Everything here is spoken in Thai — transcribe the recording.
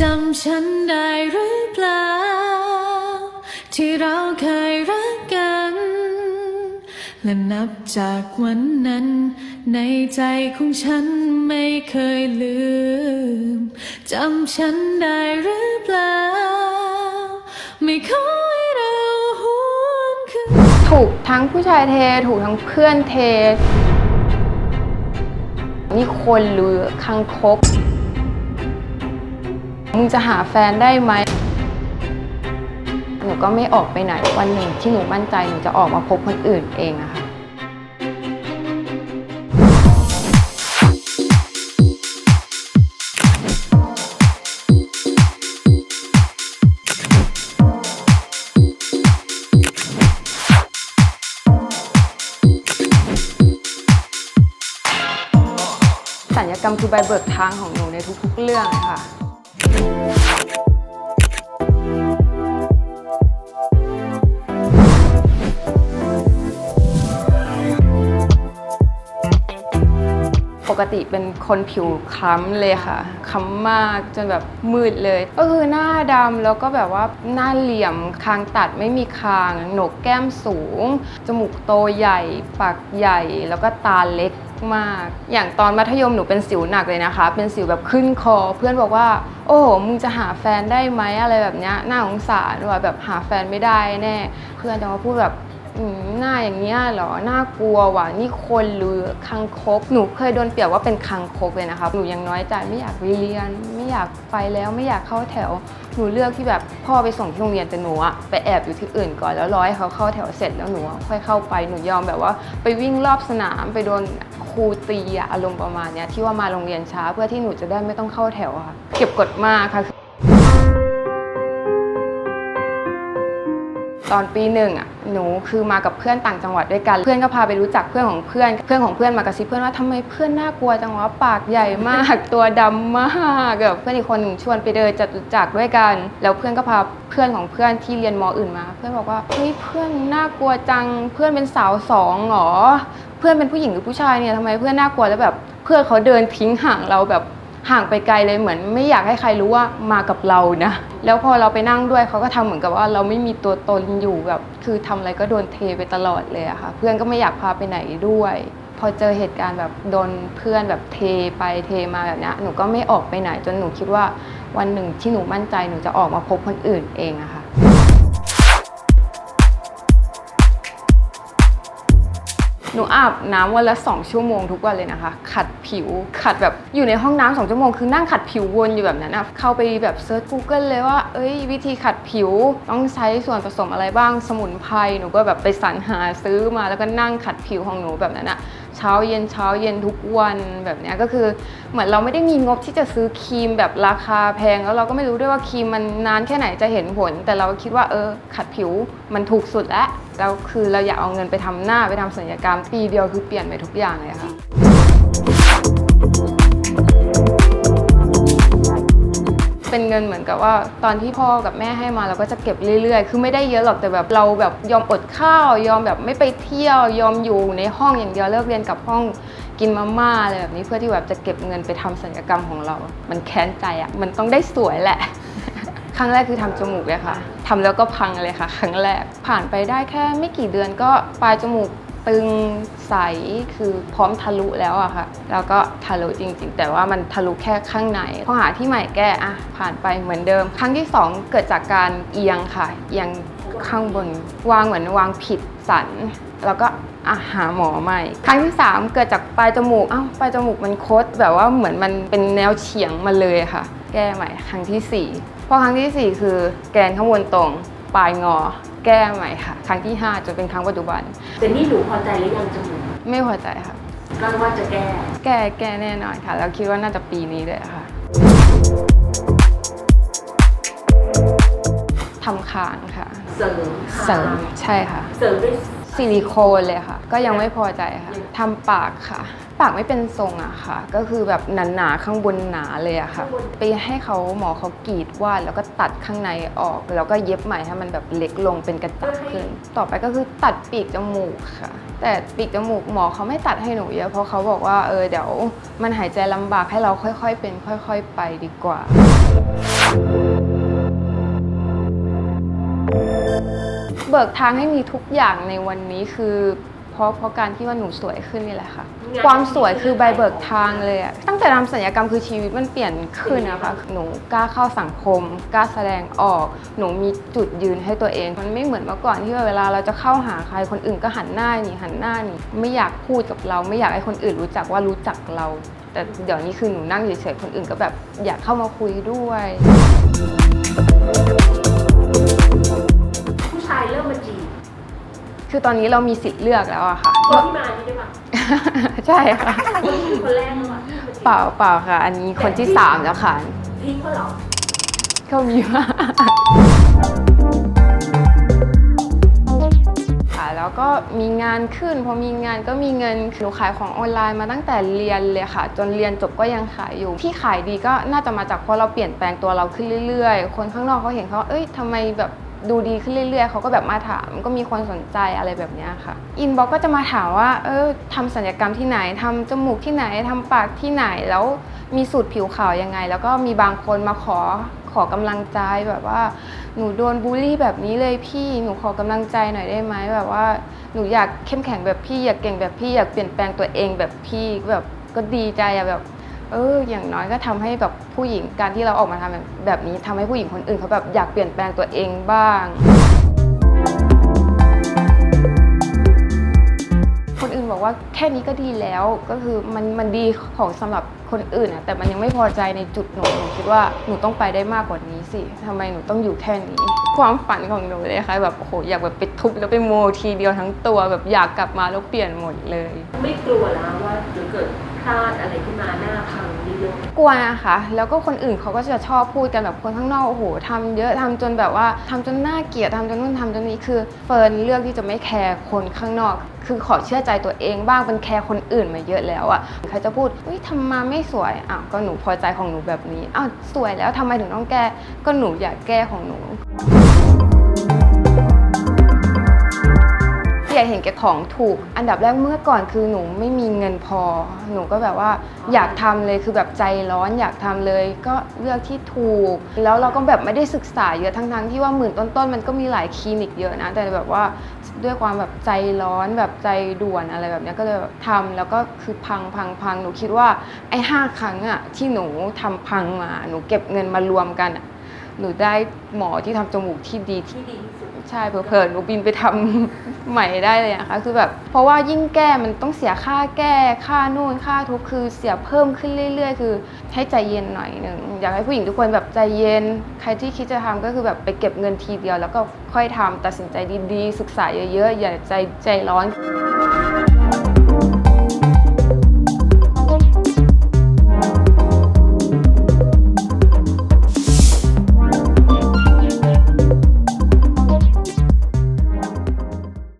จำฉันได้หรือเปล่า ที่เราเคยรักกัน และนับจากวันนั้น ในใจของฉันไม่เคยลืม จำฉันได้หรือเปล่า ไม่ขอให้เราหวนคืน ถูกทั้งผู้ชายเท ถูกทั้งเพื่อนเท นี่คนหรือคังคก มึงจะหาแฟนได้ไหม หนูก็ไม่ออกไปไหน วันหนึ่งที่หนูมั่นใจหนูจะออกมาพบคนอื่นเองอะค่ะ สัญญกรรมคือใบเบิกทางของหนูในทุกๆเรื่องเลยค่ะ ปกติเป็นคนผิวคล้ำเลยค่ะคล้ำมากจนแบบมืดเลย ก็คือหน้าดำแล้วก็แบบว่าหน้าเหลี่ยมคางตัดไม่มีคางโหนกแก้มสูง จมูกโตใหญ่ ปากใหญ่แล้วก็ตาเล็ก มาก อย่างตอนมัธยมหนูเป็นสิวหนักเลยนะคะ เป็นสิวแบบขึ้นคอ เพื่อนบอกว่า โอ้โหมึงจะหาแฟนได้ไหมอะไรแบบเนี้ยน่าสงสารว่าแบบหาแฟนไม่ได้แน่ เพื่อนจะมาพูดแบบ หน้าอย่างเงี้ยเหรอหน่ากลัวว่ะนี่คนหรือคังคกหนูเคยโดนเปรียบว่าเป็นคังคกเลยนะคะหนูยังน้อยใจไม่อยากเรียน ไม่อยากไปแล้วไม่อยากเข้าแถว หนูเลือกที่แบบพ่อไปส่งที่โรงเรียนแต่หนูอะไปแอบอยู่ที่อื่นก่อนแล้วรอให้เขาเข้าแถวเสร็จแล้วหนูค่อยเข้าไปหนูยอมแบบว่า ไปวิ่งรอบสนามไปโดนครูตีอะอารมณ์ประมาณเนี้ยที่ว่ามาโรงเรียนช้าเพื่อที่หนูจะได้ไม่ต้องเข้าแถวค่ะ เก็บกดมากค่ะ ตอนปีหนึ่งอะหนูคือมากับเพื่อนต่างจังหวัดด้วยกัน เพื่อนก็พาไปรู้จักเพื่อนของเพื่อน เพื่อนของเพื่อนมากระซิบเพื่อนว่าทำไมเพื่อนน่ากลัวจังวะปากใหญ่มาก ตัวดำมากแบบเพื่อนอีกคนหนึ่งชวนไปเดินจตุจักรด้วยกัน แล้วเพื่อนก็พาเพื่อนของเพื่อนที่เรียนมอื่นมา เพื่อนบอกว่าเฮ้ยเพื่อนน่ากลัวจัง เพื่อนเป็นสาวสองเหรอเพื่อนเป็นผู้หญิงหรือผู้ชายเนี่ยทำไมเพื่อนน่ากลัวแล้วแบบ เพื่อนเขาเดินทิ้งห่างเราแบบ ห่างไปไกลเลยเหมือนไม่อยากให้ใครรู้ว่ามากับเรานะ แล้วพอเราไปนั่งด้วยเขาก็ทำเหมือนกับว่าเราไม่มีตัวตนอยู่แบบ คือทำอะไรก็โดนเทไปตลอดเลยอะค่ะ เพื่อนก็ไม่อยากพาไปไหนด้วย พอเจอเหตุการณ์แบบโดนเพื่อนแบบเทไปเทมาแบบนี้หนูก็ไม่ออกไปไหนจนหนูคิดว่าวันหนึ่งที่หนูมั่นใจหนูจะออกมาพบคนอื่นเองอะค่ะ หนูอาบน้ำวันละ 2 ชั่วโมงทุกวันเลยนะคะ ขัดผิว ขัดแบบอยู่ในห้องน้ำสองชั่วโมงคือนั่งขัดผิววนอยู่แบบนั้นนะเข้าไปแบบเซิร์ช Google เลยว่า เอ้ย วิธีขัดผิวต้องใช้ส่วนผสมอะไรบ้าง สมุนไพร หนูก็แบบไปสรรหาซื้อมาแล้วก็นั่งขัดผิวของหนูแบบนั้นอะ เช้าเย็นเช้าเย็นทุกวันแบบเนี้ยก็คือเหมือนเราไม่ได้มีงบที่จะซื้อครีมแบบราคาแพง แล้วเราก็ไม่รู้ด้วยว่าครีมมันนานแค่ไหนจะเห็นผล แต่เราคิดว่าเออขัดผิวมันถูกสุดแล้วแล้วคือเราอยากเอาเงินไปทำหน้าไปทำศัลยกรรมปีเดียวคือเปลี่ยนไปทุกอย่างเลยค่ะ เป็นเงินเหมือนกับว่า ตอนที่พ่อกับแม่ให้มาเราก็จะเก็บเรื่อยๆ คือไม่ได้เยอะหรอกแต่แบบเราแบบยอมอดข้าว ยอมแบบไม่ไปเที่ยวยอมอยู่ในห้องอย่างเดียวเลิกเรียนกลับห้องกินมาม่าอะไรแบบนี้เพื่อที่แบบจะเก็บเงินไปทำศัลยกรรมของเรา มันแค้นใจอะ่ะมันต้องได้สวยแหละ ครั้งแรกคือทำจมูกเลยค่ะทำแล้วก็พังเลยค่ะ ครั้งแรกผ่านไปได้แค่ไม่กี่เดือนก็ปลายจมูก ตึงใสคือพร้อมทะลุแล้วอะค่ะ แล้วก็ทะลุจริงๆ แต่ว่ามันทะลุแค่ข้างในพอหาที่ใหม่แก้อะผ่านไปเหมือนเดิม ครั้งที่สองเกิดจากการเอียงค่ะเอียงข้างบนวางเหมือนวางผิดสัน แล้วก็อะหาหมอใหม่ ครั้งที่ 3 เกิดจากปลายจมูกอ้าวปลายจมูกมันคดแบบว่าเหมือนมันเป็นแนวเฉียงมาเลยค่ะ แก้ใหม่ ครั้งทีสี่4พอครั้งทีสี่ 4 คือแกนข้างบนตรง ปลายงอ แก้ใหม่ค่ะ ครั้งที่ 5 จนเป็นครั้งปัจจุบันแต่นี่หนูพอใจหรือยังจมูกไม่พอใจค่ะ ก็ว่าจะแก้ แก้แก้แน่นอนค่ะ แล้วคิดว่าน่าจะปีนี้เลยค่ะทำคางค่ะ เสริมเสริมใช่ค่ะ เสริมด้วยซิลิโคนเลยค่ะ ก็ยังไม่พอใจค่ะทำปากค่ะ ปากไม่เป็นทรงอะค่ะ ก็คือแบบหนาๆข้างบนหนาเลยอะค่ะ ไปให้เขาหมอเขากรีดวาดแล้วก็ตัดข้างในออก แล้วก็เย็บใหม่ให้มันแบบเล็กลงเป็นกระจับขึ้น ต่อไปก็คือตัดปีกจมูกค่ะ แต่ปีกจมูกหมอเขาไม่ตัดให้หนูเยอะเพราะเขาบอกว่าเออเดี๋ยวมันหายใจลำบากให้เราค่อยๆเป็น ค่อย ๆ ไปดีกว่าเบิกทางให้มีทุกอย่างในวันนี้คือ เพราะเพราะการที่ว่าหนูสวยขึ้นนี่แหละค่ะ ความสวยคือใบเบิกทางเลยอะตั้งแต่ทำศัลยกรรมคือชีวิตมันเปลี่ยนขึ้นนะคะหนูกล้าเข้าสังคม กล้าแสดงออก หนูมีจุดยืนให้ตัวเอง มันไม่เหมือนเมื่อก่อนที่ว่าเวลาเราจะเข้าหาใครคนอื่นก็หันหน้าหนีหันหน้าหนีไม่อยากพูดกับเรา ไม่อยากให้คนอื่นรู้จักว่ารู้จักเรา แต่เดี๋ยวนี้คือหนูนั่งเฉยๆคนอื่นก็แบบอยากเข้ามาคุยด้วย คือตอนนี้เรามีสิทธิ์เลือกแล้วอะค่ะ คนที่มานี่ได้ปะใช่ค่ะคนที่เป็นคนแรกแล้วอะที่มาจีบเปล่าเปล่าค่ะ อันนี้คนที่สามแล้วค่ะทิ้งเขาเหรอก็มีมากค่ะแล้วก็มีงานขึ้นพอมีงานก็มีเงินหนูขายของออนไลน์มาตั้งแต่เรียนเลยค่ะ จนเรียนจบก็ยังขายอยู่ ที่ขายดีก็น่าจะมาจากเพราะเราเปลี่ยนแปลงตัวเราขึ้นเรื่อยๆ คนข้างนอกเขาเห็นเขาเอ้ยทำไมแบบ ดูดีขึ้นเรื่อยๆ เขาก็แบบมาถามก็มีคนสนใจอะไรแบบนี้ค่ะ อินบ็อกก็จะมาถามว่า เออทำศัลยกรรมที่ไหนทำจมูกที่ไหนทำปากที่ไหนแล้วมีสูตรผิวขาวยังไง แล้วก็มีบางคนมาขอขอกำลังใจแบบว่า หนูโดนบูลลี่แบบนี้เลยพี่หนูขอกำลังใจหน่อยได้ไหมแบบว่าหนูอยากเข้มแข็งแบบพี่อยากเก่งแบบพี่อยากเปลี่ยนแปลงตัวเองแบบพี่แบบก็ดีใจอะแบบ เอออย่างน้อยก็ทำให้แบบผู้หญิงการที่เราออกมาทำแบบแบบนี้ทำให้ผู้หญิงคนอื่นเขาแบบอยากเปลี่ยนแปลงตัวเองบ้าง คนอื่นบอกว่าแค่นี้ก็ดีแล้วก็คือมันมันดีของสำหรับคนอื่นอะแต่มันยังไม่พอใจในจุดหนูหนูคิดว่าหนูต้องไปได้มากกว่านี้สิทำไมหนูต้องอยู่แค่นี้ ความฝันของหนูเลยค่ะแบบโอ้โหอยากแบบไปทุบแล้วไปโมทีเดียวทั้งตัวแบบอยากกลับมาแล้วเปลี่ยนหมดเลย ไม่กลัวแล้วว่าจะเกิด ลาดอะไรขึ้นมาหน้าพังนี่เลยกลัวนะคะ แล้วก็คนอื่นเขาก็จะชอบพูดกันแบบคนข้างนอกโอ้โหทำเยอะทำจนแบบว่าทำจนน่าเกลียดทำจนนู่นทำจนนี้คือเฟิร์นเลือกที่จะไม่แคร์คนข้างนอก คือขอเชื่อใจตัวเองบ้างเป็นแคร์คนอื่นมาเยอะแล้วอะ่ะใครจะพูดอุ้ยทำมาไม่สวยอ้าวก็หนูพอใจของหนูแบบนี้อ้าวสวยแล้วทำไมถึงต้องแก้ก็หนูอยากแก้ของหนู ของถูก อันดับแรกเมื่อก่อนคือหนูไม่มีเงินพอ หนูก็แบบว่าอยากทำเลยคือแบบใจร้อนอยากทำเลย ก็เลือกที่ถูก แล้วเราก็แบบไม่ได้ศึกษาเยอะทั้งๆที่ว่าหมื่นต้นๆมันก็มีหลายคลินิกเยอะนะ แต่แบบว่าด้วยความแบบใจร้อนแบบใจด่วนอะไรแบบนี้ก็เลยทำแล้วก็คือพังพังพังหนูคิดว่าไอ้ห้าครั้งอะที่หนูทำพังมาหนูเก็บเงินมารวมกันหนูได้หมอที่ทำจมูกที่ดีที่ดีที่สุด ใช่เผลอๆหนูบินไปทำใหม่ได้เลยนะคะคือแบบเพราะว่ายิ่งแก้มันต้องเสียค่าแก้ค่านู่นค่าทุกคือเสียเพิ่มขึ้นเรื่อย ๆ คือ ให้ใจเย็นหน่อยหนึ่งอยากให้ผู้หญิงทุกคนแบบใจเย็น ใครที่คิดจะทำก็คือแบบไปเก็บเงินทีเดียว แล้วก็ค่อยทำตัดสินใจดีๆ ศึกษาเยอะๆอย่าใจใจร้อน